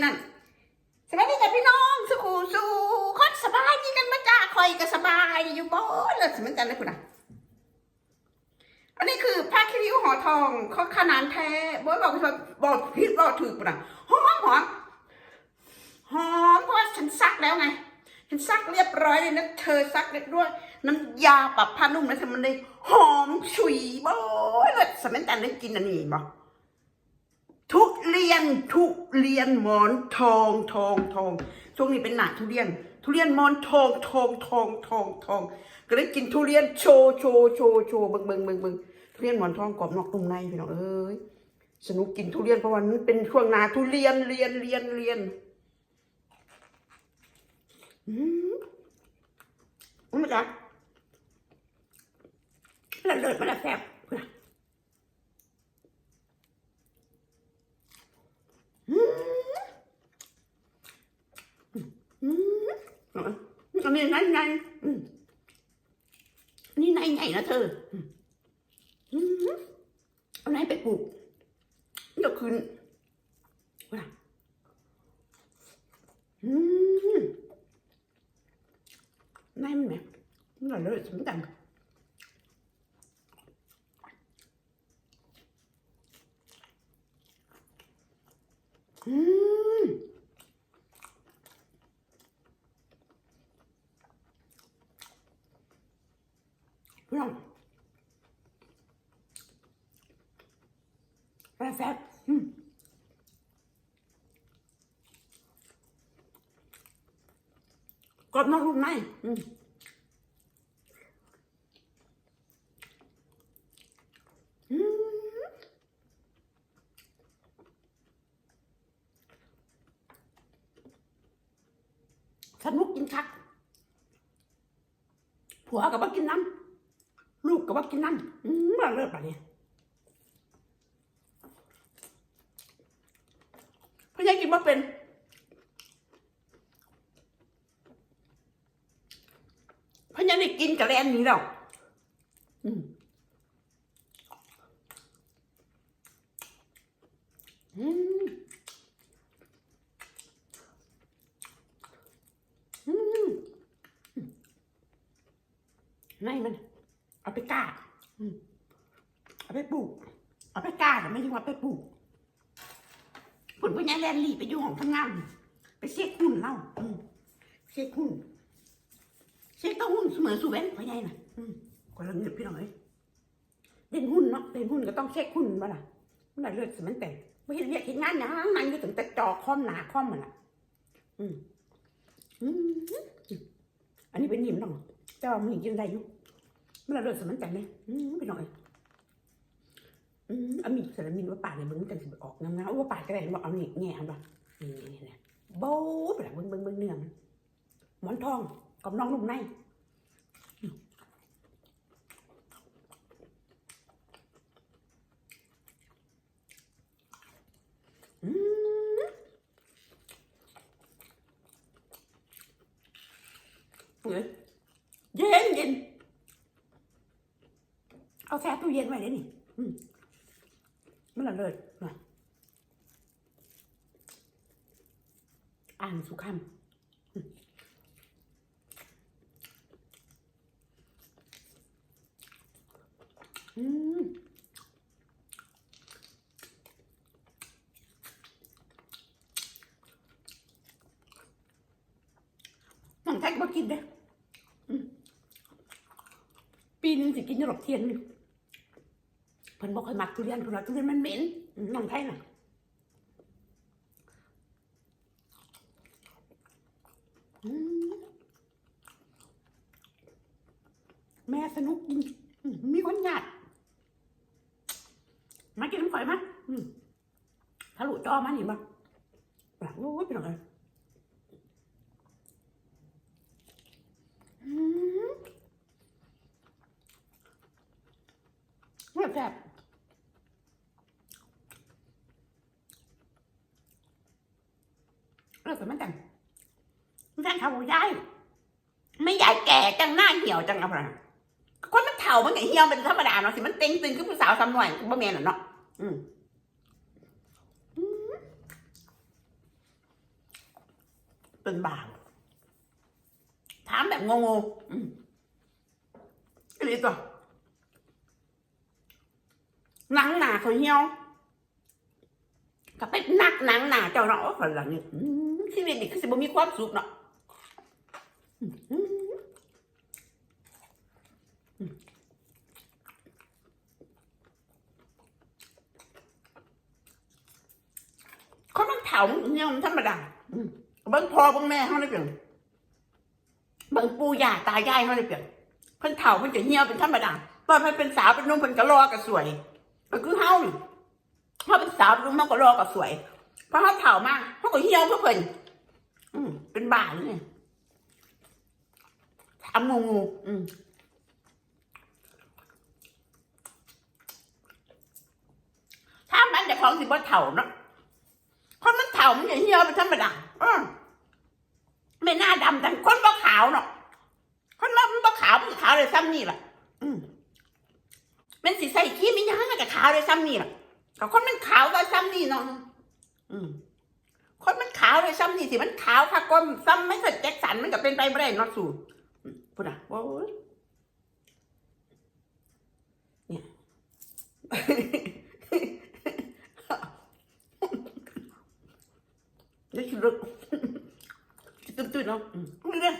อนั่นสวัสดีค่ะพี่น้องสุขูสู่คดสบายดีกันมาจ้าคอยก็สบายอยู่บ่เลยสมันจันเลยคุณอะอันนี้คือผ้าคิริ้วห่อทองเขาขนาดแท้บ่บอกว่าบอกผิดบอกถูกคุณอะหอมหอมหอมเพราะว่าฉันซักแล้วไงฉันซักเรียบร้อยเลยนะเธอซักเรียบร้อยน้ำยาปรับผ้านุ่มนะเธอมันเลยหอมฉุยบ่เลยสมันจันได้กินอันนี้บ่ ทุเรียนทุเรียนหมอนทองทองทองช่วงนี้เป็นหนาทุเรียน ทุเรียนหมอนทองทองทองทองทองก็เลยกินทุเรียนโชว์โชว์โชว์โชว์เบิ่งเบิ่งเบิ่งเบิ่งทุเรียนหมอนทองกรอบนอกนุ่มในพี่น้องเอ้ยสนุกกินทุเรียนเพราะว่ามันเป็นช่วงนาทุเรียนเรียนเรียนเรียนอืมมันจะเลิศเลิศมันจะแซ่บเพื่อน อืมอันนี้ไงไงอืม นี่ไงไงนะเธออืมอืมเอาไหนไปปลูกเดี๋ยวคืนว่าอืมไงมันเนี่ยมันอร่อยสมกันอืม พี่น้อง แซ่บๆอืมกรอบนอกนุ่มในอืมอืมสนุกกินคักผัวกับว่ากินน้ำลูกก็ว่ากินน้ำมาเลิศปะเนี่ย พ่อใหญ่กินว่าเป็นพ่อใหญ่ได้กินกระแลนนี้แล้วอืมอืมอืมในมัน เอาไปกาอืมเอาไปปลูก เอาไปกาแต่ไม่ใช่ว่าไปปลูก ผลพญาแลนลี่ไปอยู่ของทำงงานไปเช็คหุ้นเล่าเช็คหุ้นเช็คก็หุ้นเสมอสู่แบงค์พญาน่ะอืมคนละเงินพี่น้อยเล่นหุ้นเนาะเล่นหุ้นก็ต้องเช็คหุ้นมาล่ะมันได้เลือดสมันแต่ไม่เห็นเรียกเห็นงานนะนั่งอยู่ถึงแต่จอคอมหนาคอมมันล่ะ อืมอืมอันนี้เป็นนิ่มน้องเจ้ามันยังได้อยู่มันระเบิดสมันจังเลยอืมไปหน่อย อืมอามีสารมินว่าป่าเนี่ยมึงจังสิออกงามๆว่าป่าดก็ได้บอกเอานี่แง่เอาบ่นี่นี่นี่โบ๊ะไปละเบิ่งเบิ่งเบิ่งเนื้อมันหมอนทองกับน้องนุ่มในอืมเฮ้ยเย็นเย็นเอาแช่ตู้เย็นไว้เลยนี่ มมันละเลิศนะอ่านสุขคำอืมอืมน้องไทยก็มากินเด้ปีนึงสิกินอยู่หรกเทียนหนึ่ เพิ่นบอกให้มักทุเรียนเพิ่นว่าทุเรียนมันเหม็นน้องไทยน่ะแม่สนุกจริงมีคนหยาดมากินน้ำข่อยมาอืมทะลุจอมานี่มาปากโอ้ยเป็นอะไรอืมแซ่บ เลิกกันมันจังมันจังเขายายไม่ยายแก่จังหน้าเหี่ยวจังอะไรคนมันเฒ่ามันไงเหี่ยวเป็นธรรมดาเนาะสิมันเต็งตึงคือผู้สาวซ้ำหน่อยบ่แม่นน่ะเนาะอืมเป็นบางถามแบบงงๆอืมอันนี้ตัวหนังหนาเขาเหี่ยวก็ไปนักหนังหนาเจ้าเนาะคนละนี่อืม ชีวิตนี่คือสิบ่มีความสุขเนาะอืมอืมคนเถามันเหี่ยมันธรรมดาเบิ่งพ่อเบิ่งแม่เขาได้เปลี่ยนเบิ่งปู่ย่าตายายเขาได้เปลี่ยนเพิ่นเถาเพิ่นจะเหี่ยวเป็นธรรมดาตอนมันเป็นสาวเป็นนุ่มเพิ่นก็รอก็สวยก็คือเฮาเฮาเป็นสาวเป็นนุ่มเฮาก็รอก็สวย พราะเฮาเฒ่ามากเฮาก็เหี่ยวเพื่อเพิ่นอืมเป็นบ้าเลยเนี่ยถามงูงูอืมถ้ามันจะของสิบ่เฒ่าเนาะคนมันเฒ่ามันจะเหี่ยวเป็นธรรมดาเออไม่น้าดำแต่คนบ่ขาวเนาะคนบ่มันบ่ขาวมันขาวเลยซ้ำนี่แหละอืมเป็นสีใส่ขี้ไม่ยังกับขาวเลยซ้ำนี่แหละก็คนมันขาวก็ซ้ำนี่เนาะ อืมคนมันขาวเลยซ้ำนี่สิมันขาวค่ะก้มซ้ำไม่เสร็จแจ็คสันมันก็เป็นไปไม่ได้นอสู่อืมพูดอะโอ้ยเนี่ยเดี๋ยวชิลึกตื่นตื่นเนาะอืมนี่เลย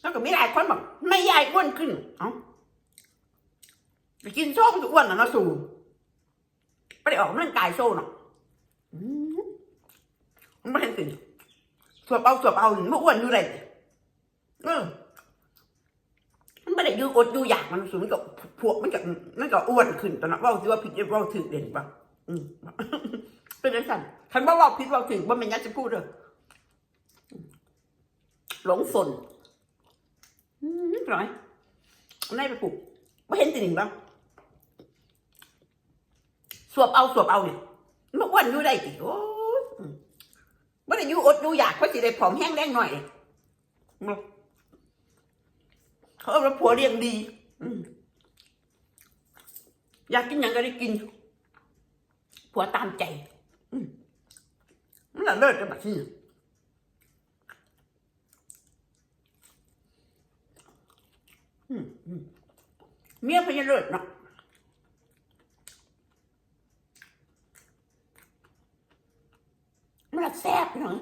แล้วก็มีหลายคนบอกไม่ยายอ้วนขึ้นเอ้า ไปกินโซ่มันจะอ้วนนะนะสูไม่ได้ออกกำลังกายโซ่เนาะอืมมันไม่เห็นสิสวบเอาสวบเอาไมันอ้วนอยู่เลยเออมันไม่ได้อยูอดอยูอยากมันสูงมันก็พวกมันก็มันก็อ้วนขึ้นตอนนั้นว่าสิว่าผิดว่าถือเด่นปะเป็นไงสั่นคันว่าว่าผิดว่าถือว่าไม่งั้นจะพูดเลยหลงสนอืมร้อยไหนไปปลูกไม่เห็นติหนึ่งบ้าง สวบเอาสวบเอาเนี่ยมันอ้วนอยู่ได้ติโอ้ยอืมไม่ได้อยูอดอยูอยากเพราะสิได้ผอมแห้งแรงหน่อยเขาเอาผัวเลี้ยงดีอยากกินอย่างก็ได้กิน ผัวตามใจมันละเลิศกันแบบนี้เมียพยาเลิศเนาะันแซ่บเนาะ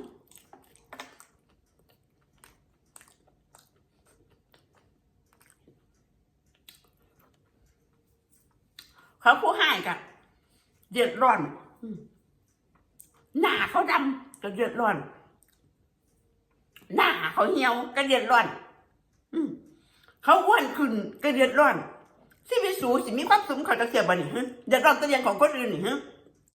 เขาผู้ให้กันเดือดร้อนหน้าเขาดำก็เดือดร้อนหน้าเขาเหี่ยวก็เดือดร้อนเขาอ้วนขึ้นก็เดือดร้อนสิไปสูสิมีความสุขเขาจะเสียบันนี่ฮะเดือดร้อนตัวองของคนอื่นนี่ฮะ